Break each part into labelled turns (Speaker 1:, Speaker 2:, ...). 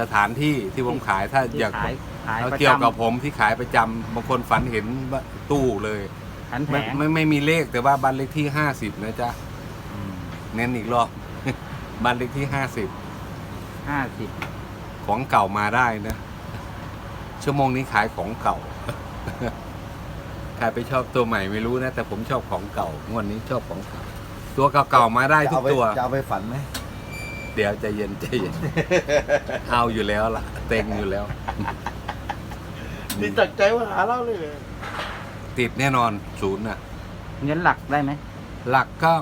Speaker 1: สถานที่ที่ผมขายถ้า
Speaker 2: ที่
Speaker 1: อยาก
Speaker 2: ขายขาย
Speaker 1: เอา
Speaker 2: ประ
Speaker 1: เกี่ยวกับ
Speaker 2: จำ
Speaker 1: ผมที่ขายประจำบางคนฝันเห็นว่าตู้เลย
Speaker 2: ขันแผ
Speaker 1: ไม่
Speaker 2: ง
Speaker 1: ไม่ไม่มีเลขแต่ว่าบ้านเลขที่ห้าสิบนะจ๊ะ
Speaker 2: อืม
Speaker 1: เน้นอีกรอบ บ้านเลขที่ ห้าสิบ
Speaker 2: ห้าสิบ
Speaker 1: ของเก่ามาได้นะ ชั่วโมงนี้ขายของเก่า ใครไปชอบตัวใหม่ไม่รู้นะ แต่ผมชอบของเก่างวดนี้ชอบของเก่าตัวเก่าๆมาได้ทุก
Speaker 3: จะเอาไป
Speaker 1: ตัว
Speaker 3: จะเอาไปฝันไหม
Speaker 1: เดี๋ยวใจเย็นใจเย็นเอาอยู่แล้วล่ะ เต็งอยู่แล้ว
Speaker 3: นี่ตักใจว่าหาเล่าเลยเลย
Speaker 1: ติดแน่นอนศูนย์น่ะ
Speaker 2: เงินหลักได้ไหม
Speaker 1: หลักก็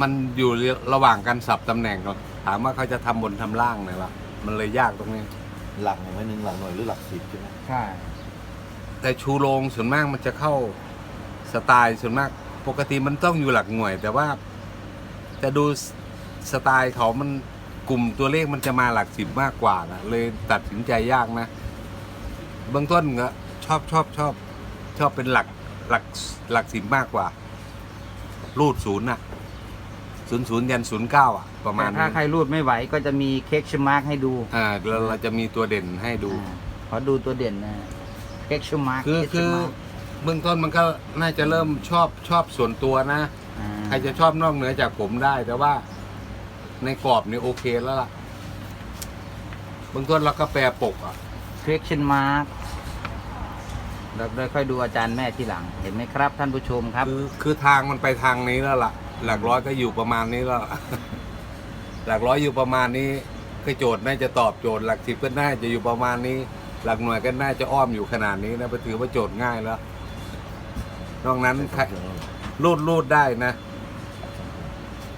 Speaker 1: มันอยู่ระหว่างการสับตำแหน่งเนาะถามว่าเขาจะทำบนทำล่างเนี่ยละมันเลยยากตรงนี้
Speaker 3: หลักหน่วยหนึ่งหลักหน่วยหรือหลักสิบใช่ไหม
Speaker 2: ใช่
Speaker 1: แต่ชูโรงส่วนมากมันจะเข้าสไตล์ส่วนมาก ปกติมันต้องอยู่หลักหน่วย แต่ว่าแต่ดูสไตล์เขามัน กลุ่มตัวเลขมันจะมาหลักสิบมากกว่านะเลยตัดสินใจยากนะเบื้องต้นก็ชอบชอบชอบชอบเป็นหลักหลักหลักสิบมากกว่า รูดศูนย์น่ะศูนย์ศูนย์ยันศูนย์เก้าอะ ประมาณ
Speaker 2: แต่ถ้า
Speaker 1: นี้
Speaker 2: ใครรูดไม่ไหวก็จะมีเค้กชมาร์กให้ดู
Speaker 1: อ่าเราเราจะมีตัวเด่นให้ดู
Speaker 2: อ่าขอดูตัวเด่นนะเค้กชมาร์ก
Speaker 1: คือคือเบื้องต้นมันก็น่าจะเริ่มชอบชอบส่วนตัวนะใครจะชอบนอกเหนือจากผมได้ แต่ว่า ในกรอบนี่โอเคแล้วล่ะเบื้องต้นเราก็แปรปกอะ
Speaker 2: เค้กชมาร์กเราได้ค่อยดูอาจารย์แม่ทีหลัง เห็นไหมครับท่านผู้ชมครับ
Speaker 1: คือคือทางมันไปทางนี้แล้วล่ะ หลักร้อยก็อยู่ประมาณนี้แล้วล่ะ หลักร้อยอยู่ประมาณนี้ก็โจทย์น่าจะตอบโจทย์หลักสิบก็น่าจะอยู่ประมาณนี้ หลักหน่วยก็น่าจะอ้อมอยู่ขนาดนี้นะไปถือว่าโจทย์ง่ายแล้วนอกนั้นใครรูดรูดได้นะ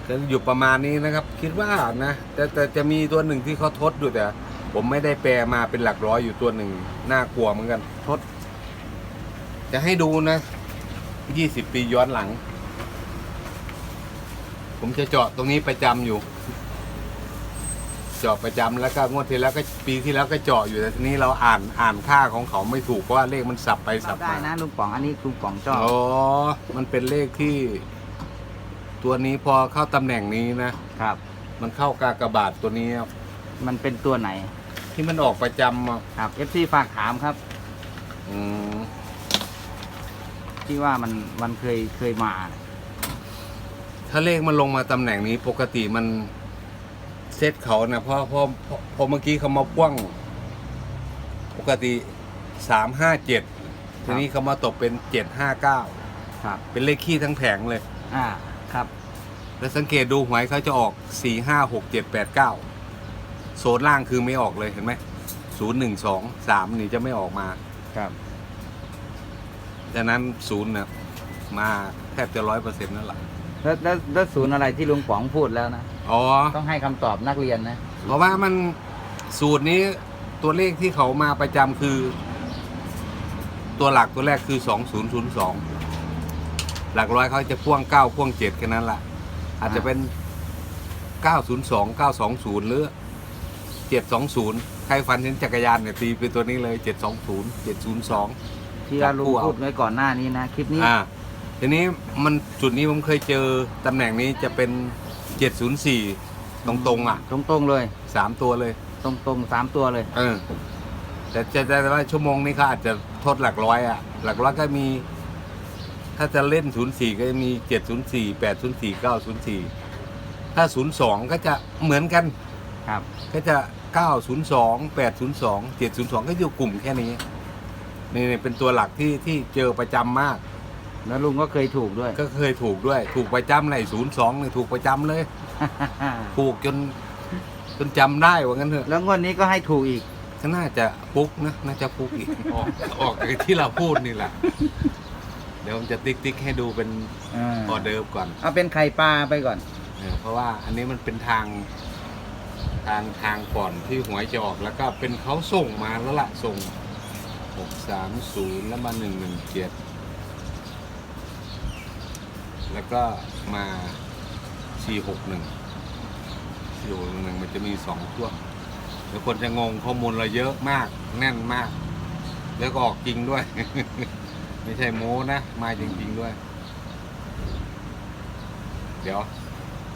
Speaker 1: จะอยู่ประมาณนี้นะครับ คิดว่านะแต่แต่จะมีตัวหนึ่งที่เขาทดอยู่แต่ ผมไม่ได้แปลมาเป็นหลักร้อยอยู่ตัวหนึ่งน่ากลัวเหมือนกัน ทด จะให้ดูนะยี่สิบปีย้อนหลัง ผมจะเจาะตรงนี้ประจำอยู่เจาะประจำแล้วก็งวดที่แล้วก็ปีที่แล้วก็เจาะอยู่แต่ทีนี้เราอ่านอ่านค่าของเขาไม่ถูกเพราะว่าเลขมันสับไปสับ
Speaker 2: ได้
Speaker 1: มา
Speaker 2: นะลุงป๋องอันนี้ลุงป๋องชอบ
Speaker 1: อ๋อมันเป็นเลขที่ ตัวนี้พอเข้าตำแหน่งนี้นะ
Speaker 2: ครับ
Speaker 1: มันเข้ากากบาทตัวนี้ครับ
Speaker 2: มันเป็นตัวไหน
Speaker 1: ที่มันออกประจำอะ
Speaker 2: ครับ FC ฝากถามครับ
Speaker 1: อืม
Speaker 2: ที่ว่ามันมันเคยเคยมา
Speaker 1: ถ้าเลขมันลงมาตำแหน่งนี้ปกติมันเซตเขานะเพราะเพราะเพราะพอเมื่อกี้เขามาพ่วง ปกติสามห้าเจ็ดทีนี้เขามาตกเป็นเจ็ดห้าเก้า
Speaker 2: ครับ
Speaker 1: เป็นเลขขี้ทั้งแผงเลย
Speaker 2: อ่า ครับ
Speaker 1: แล้วสังเกตดูหวยเขาจะออกสี่ห้าหกเจ็ดแปดเก้าโซนล่างคือไม่ออกเลยเห็นไหมศูนย์หนึ่งสองสามนี่จะไม่ออกมา
Speaker 2: ครับ
Speaker 1: ดังนั้นศูนย์นะมาแทบจะร้อยเปอร์เซ็นต์นั่นแหละ
Speaker 2: แล้วแล้วแล้วศูนย์อะไรที่ลุงป๋องพูดแล้วนะ
Speaker 1: อ๋อ
Speaker 2: ต้องให้คำตอบนักเรียนนะ
Speaker 1: เพราะว่ามันสูตรนี้ตัวเลขที่เขามาประจำคือ ตัวหลักตัวแรกคือสองศูนย์ศูนย์สอง หลักร้อยเขาจะพ่วงเก้าพ่วงเจ็ดแค่นั้นแหละอาจจะเป็นเก้าศูนย์สองเก้าสองศูนย์หรือเจ็ดสองศูนย์ใครฟันเห็นจักรยานเนี่ยตีเป็นตัวนี้เลยเจ็ดสองศูนย์เจ็ดศูนย์สอง
Speaker 2: ที่ว่าลุงพูดไว้ก่อนหน้านี้นะคลิปนี้
Speaker 1: อ่าทีนี้มันจุดนี้ผมเคยเจอตำแหน่งนี้จะเป็นเจ็ดศูนย์สี่ตรงๆอะ
Speaker 2: ตรงๆเลย
Speaker 1: สามตัวเลย
Speaker 2: ตรงๆสามตัวเลย
Speaker 1: เออแต่จะแต่ว่าชั่วโมงนี้เขาอาจจะทดหลักร้อยอะ หลักร้อยก็มี ถ้าจะเล่นศูนย์สี่ก็จะมีเจ็ดศูนย์สี่แปดศูนย์สี่เก้าศูนย์สี่ถ้าศูนย์สองก็จะเหมือนกัน
Speaker 2: ครับ
Speaker 1: ก็จะเก้าศูนย์สองแปดศูนย์สองเจ็ดศูนย์สองก็อยู่กลุ่มแค่นี้นี่นี่เป็นตัวหลักที่ที่เจอประจำมาก
Speaker 2: แล้วลุงก็เคยถูกด้วย
Speaker 1: ก็เคยถูกด้วย ถูกประจำเลยศูนย์สองเนี่ยถูกประจำเลย ถูกจนจนจำได้ว่างั้นเถอะ
Speaker 2: แล้วงวดนี้ก็ให้ถูกอีก
Speaker 1: ก็น่าจะปุ๊กนะ น่าจะปุ๊กอีก ออกออกจากที่เราพูดนี่แหละเดี๋ยวผมจะติ๊กติ๊กให้ดูเป็นออเดิร์ฟก่อน
Speaker 2: เอาเป็นไข่ปลาไปก่อน
Speaker 1: เออเพราะว่าอันนี้มันเป็นทาง ทางทางก่อนที่หวยจะออกแล้วก็เป็นเขาส่งมาแล้วล่ะส่งหกสามศูนย์แล้วมาหนึ่งหนึ่งเจ็ดแล้วก็มาสี่หกหนึ่งสี่หกหนึ่งมันจะมีสองช่วงเดี๋ยวคนจะงงข้อมูลเราเยอะมากแน่นมาก แล้วก็ออกจริงด้วย ไม่ใช่โม้นะ มาจริงๆด้วย เดี๋ยว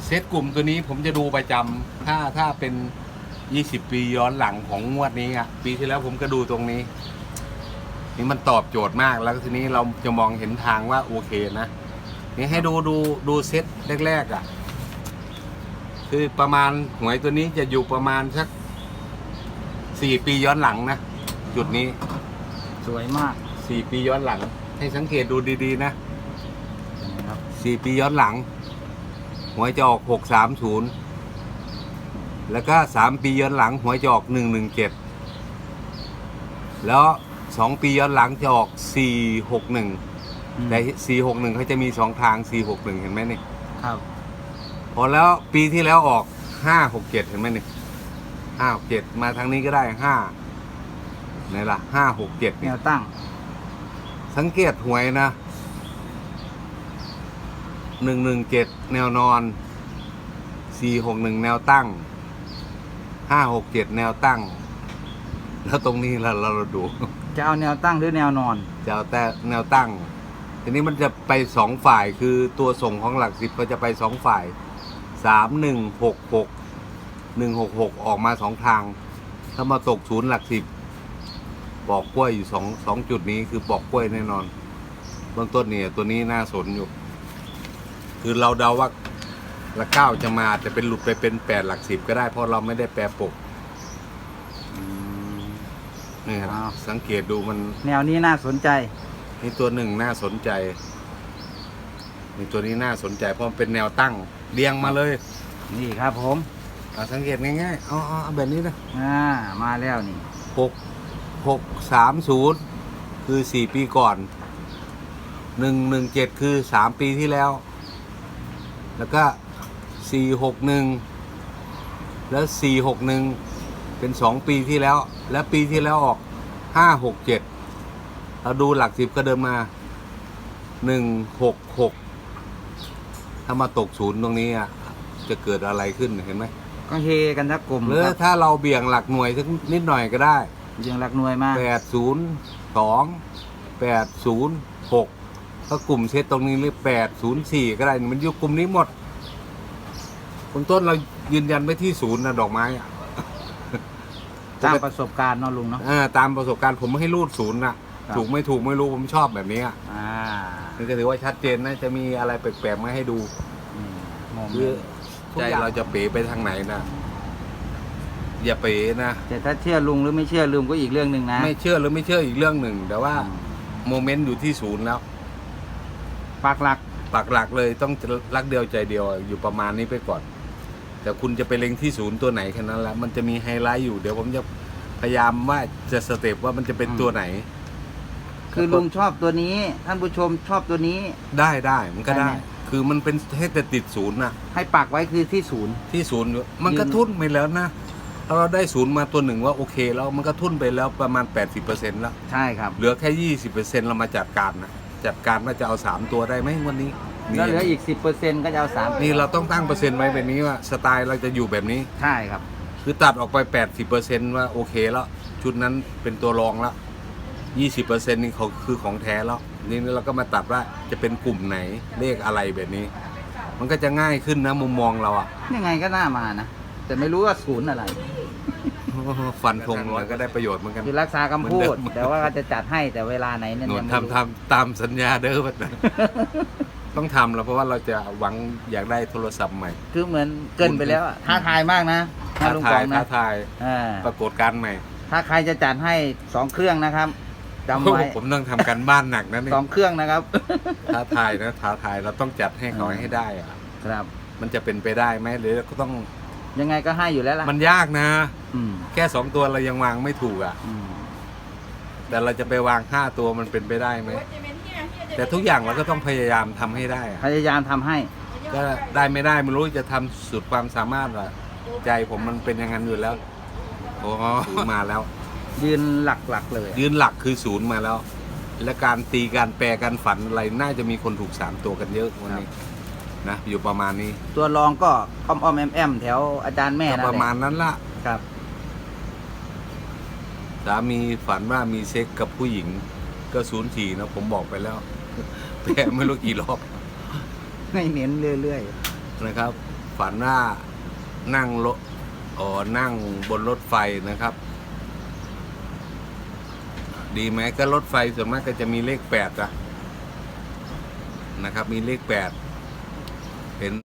Speaker 1: เซตกลุ่มตัวนี้ผมจะดูประจำถ้าถ้าเป็นยี่สิบปีย้อนหลังของงวดนี้อะปีที่แล้วผมก็ดูตรงนี้ นี่มันตอบโจทย์มากแล้วทีนี้เราจะมองเห็นทางว่าโอเคนะนี่ให้ดูดูดูเซตแรกๆอะ คือประมาณหวยตัวนี้จะอยู่ประมาณสักสี่ปีย้อนหลังนะจุดนี้
Speaker 2: สวยมาก
Speaker 1: สี่ปีย้อนหลัง ให้สังเกตดูดี ๆ นะ
Speaker 2: เห็นไหมครับ
Speaker 1: สี่ปีย้อนหลัง หวยจะออกหกสามศูนย์แล้วก็สามปีย้อนหลังหวยจะออกหนึ่งหนึ่งเจ็ดแล้วสองปีย้อนหลังจะออกสี่หกหนึ่ง
Speaker 2: อืม
Speaker 1: แต่สี่หกหนึ่งเขาจะมีสองทางสี่หกหนึ่งเห็นไหมนี่
Speaker 2: ครับ
Speaker 1: พอแล้วปีที่แล้วออกห้าหกเจ็ดเห็นไหมนี่ห้าหกเจ็ดมาทางนี้ก็ได้ห้าไหนล่ะห้าหกเจ็ด
Speaker 2: แน
Speaker 1: นี่
Speaker 2: วตั้ง
Speaker 1: สังเกตหวยนะหนึ่งหนึ่งเจ็ดแนวนอนสี่หกหนึ่งแนวตั้งห้าหกเจ็ดแนวตั้ง แล้วตรงนี้เราเราดู
Speaker 2: จะเอาแนวตั้งหรือแนวนอน
Speaker 1: จะเอาแต่แนวตั้ง ทีนี้มันจะไปสองฝ่ายคือตัวส่งของหลักสิบก็จะไปสองฝ่ายสามหนึ่งหกหกหนึ่งหกหกออกมาสองทาง ถ้ามาตกศูนย์หลักสิบ ปอกกล้วยอยู่สองสองจุดนี้คือปอกกล้วยแน่นอนเบื้องต้นเนี่ยตัวนี้น่าสนอยู่ คือเราเดาว่าหลักเก้าจะมาอาจจะเป็นหลุดไปเป็นแปดหลักสิบก็ได้เพราะเราไม่ได้แปรปกนี่ครับ
Speaker 2: อ้าว
Speaker 1: สังเกตดูมัน
Speaker 2: แนวนี้น่าสนใจ
Speaker 1: นี่ตัวหนึ่งน่าสนใจนี่ตัวนี้น่าสนใจเพราะมันเป็นแนวตั้งเรียงมาเลย
Speaker 2: นี่ครับผม
Speaker 1: เอาสังเกตง่ายๆเอาเอาเอาแบบนี้นะ
Speaker 2: อ่ามาแล้วนี่
Speaker 1: หก หกสามศูนย์คือสี่ปีก่อนหนึ่งหนึ่งเจ็ดคือสามปีที่แล้ว แล้วก็สี่หกหนึ่งแล้วสี่หกหนึ่งเป็นสองปีที่แล้ว แล้วปีที่แล้วออกห้าหกเจ็ดเราดูหลักสิบก็เดินมาหนึ่งหกหกถ้ามาตกศูนย์ตรงนี้อะจะเกิดอะไรขึ้นเห็นไหม
Speaker 2: ก็เฮกันทักกลุ่ม
Speaker 1: หรือ
Speaker 2: ครับ
Speaker 1: ถ้าเราเบี่ยงหลักหน่วยสักนิดหน่อยก็ได้
Speaker 2: ยังหลักหน่วยมา
Speaker 1: แปดศูนย์สองแปดศูนย์หกก็กลุ่มเซตตรงนี้หรือแปดศูนย์สี่ก็ได้มันอยู่กลุ่มนี้หมดคุณต้นเรายืนยันไว้ที่ศูนย์นะดอกไม้อะ
Speaker 2: ตามประสบการณ์เนาะลุงเนาะ
Speaker 1: เออตามประสบการณ์ผมไม่ให้รูดศูนย์นะครับถูกไม่ถูกไม่รู้ผมชอบแบบนี้อะ
Speaker 2: อ่า
Speaker 1: นี่ก็ถือว่าชัดเจนนะจะมีอะไรแปลกๆมาให้ดู
Speaker 2: นี่มอง
Speaker 1: คือใจเราจะเป๋ไปทางไหนนะ อย่าเป๋นะ
Speaker 2: แต่ถ้าเชื่อลุงหรือไม่เชื่อลุงก็อีกเรื่องหนึ่งนะ
Speaker 1: ไม่เชื่อหรือไม่เชื่ออีกเรื่องหนึ่ง แต่ว่า
Speaker 2: อืม
Speaker 1: โมเมนต์อยู่ที่ศูนย์แล้ว
Speaker 2: ปากหลัก
Speaker 1: ปักหลักเลยต้องรักเดียวใจเดียวอยู่ประมาณนี้ไปก่อน แต่คุณจะไปเล็งที่ศูนย์ตัวไหนแค่นั้นแหละมันจะมีไฮไลท์อยู่เดี๋ยวผมจะพยายามว่าจะสเต็ปว่ามันจะเป็น
Speaker 2: อืม
Speaker 1: ตัวไหน
Speaker 2: คือลุงชอบตัวนี้ ท่านผู้ชมชอบตัวนี้
Speaker 1: ได้ได้มันก็ได้
Speaker 2: ได้ไหม
Speaker 1: คือมันเป็นให้แต่ติดศูนย์นะ
Speaker 2: ให้ปักไว้คือที่ศูนย์
Speaker 1: ที่ศูนย์อยู่มันก็
Speaker 2: ยืน
Speaker 1: ทุ่นไปแล้วนะ ถ้าเราได้ศูนย์มาตัวหนึ่งว่าโอเคแล้วมันก็ทุ่นไปแล้วประมาณ 80%แล้ว
Speaker 2: ใช่ครับ
Speaker 1: เหลือแค่ 20%เรามาจัดการนะจัดการว่าจะเอา 3 ตัวได้ไหมวันนี้
Speaker 2: แล้วเหลืออีกสิบเปอร์เซ็นต์ก็จะเอาสาม
Speaker 1: นี่เราต้องตั้งเปอร์เซ็นต์ไว้แบบนี้ว่าสไตล์เราจะอยู่แบบนี้
Speaker 2: ใช่ครับ
Speaker 1: คือตัดออกไป 80%ว่าโอเคแล้ว ชุดนั้นเป็นตัวรองแล้ว 20%นี่เขาคือของแท้แล้วนี่เราก็มาตัดว่าจะเป็นกลุ่มไหนเลขอะไรแบบนี้ มันก็จะง่ายขึ้นนะมุมมองเราอะ
Speaker 2: ยังไงก็น่ามานะ แต่ไม่รู้ว่าศูนย์อะไร
Speaker 1: ฟันธงมันก็ได้ประโยชน์เหมือนกัน
Speaker 2: คือรักษาคำพู
Speaker 1: เหมื
Speaker 2: ด
Speaker 1: อนเดิม
Speaker 2: แต่ว่าจะจัดให้แต่เวลาไหนนั่น
Speaker 1: หนว
Speaker 2: ยั
Speaker 1: ด
Speaker 2: งไม่รู้
Speaker 1: ทำทำตามสัญญาเด้อบัดนั้นต้องทำแล้วเพราะว่าเราจะหวังอยากได้โทรศัพท์ใหม่
Speaker 2: คือเหมือนเกินไปแล้วอะท้าทายมากนะ
Speaker 1: ท้า
Speaker 2: ลุง
Speaker 1: ทา
Speaker 2: ปอยง
Speaker 1: ท้า
Speaker 2: นะ
Speaker 1: ทาย
Speaker 2: อ่า
Speaker 1: ปรากฏการณ์ใหม่
Speaker 2: ถ้าใครจะจัดให้สองเครื่องนะครับจำไว้
Speaker 1: ผมต้องทำการบ้านหนักนะนี่
Speaker 2: สองเครื่องนะครับ
Speaker 1: ท้าทายนะท้าทายเราต้องจัดให้เขา
Speaker 2: อืม
Speaker 1: ให้ได้อะ
Speaker 2: ครับ
Speaker 1: มันจะเป็นไปได้ไหมหรือก็ต้อง
Speaker 2: ยังไงก็ให้อยู่แล้วล่ะ
Speaker 1: มันยากนะ
Speaker 2: อืม
Speaker 1: แค่สองตัวเรายังวางไม่ถูกอะ
Speaker 2: อืม
Speaker 1: แต่เราจะไปวางห้าตัวมันเป็นไปได้ไหม แต่ทุกอย่างเราก็ต้องพยายามทำให้ได้อะ
Speaker 2: พยายามทำให้
Speaker 1: ก็ได้ไม่ได้ไม่รู้จะทำสุดความสามารถอะใจผมมันเป็นอย่างนั้นอยู่แล้วโอ้ศูนย์มาแล้ว
Speaker 2: ยืนหลักๆเลย
Speaker 1: ยืนหลักคือศูนย์มาแล้ว และการตีการแปลการฝันอะไรน่าจะมีคนถูกสามตัวกันเยอะวันนี้ นะอยู่ประมาณนี้
Speaker 2: ตัวรองก็อ้อมอ้อมแอมแอมแถวอาจารย์แม่
Speaker 1: ก็
Speaker 2: นั่น
Speaker 1: ประ
Speaker 2: แห
Speaker 1: มาณ
Speaker 2: ละ
Speaker 1: นั้นละ
Speaker 2: ครับ
Speaker 1: สามีฝันว่ามีเซ็กกับผู้หญิง ก็ศูนย์สี่นะผมบอกไปแล้วแปลไม่รู้กี่รอบ
Speaker 2: ไม่เน้นเรื่อย
Speaker 1: นะครับ ฝันว่านั่งรถอ๋อนั่งบนรถไฟนะครับ ดีไหมก็รถไฟส่วนมากก็จะมีเลขแปดอะนะครับ มีเลขแปด เห็น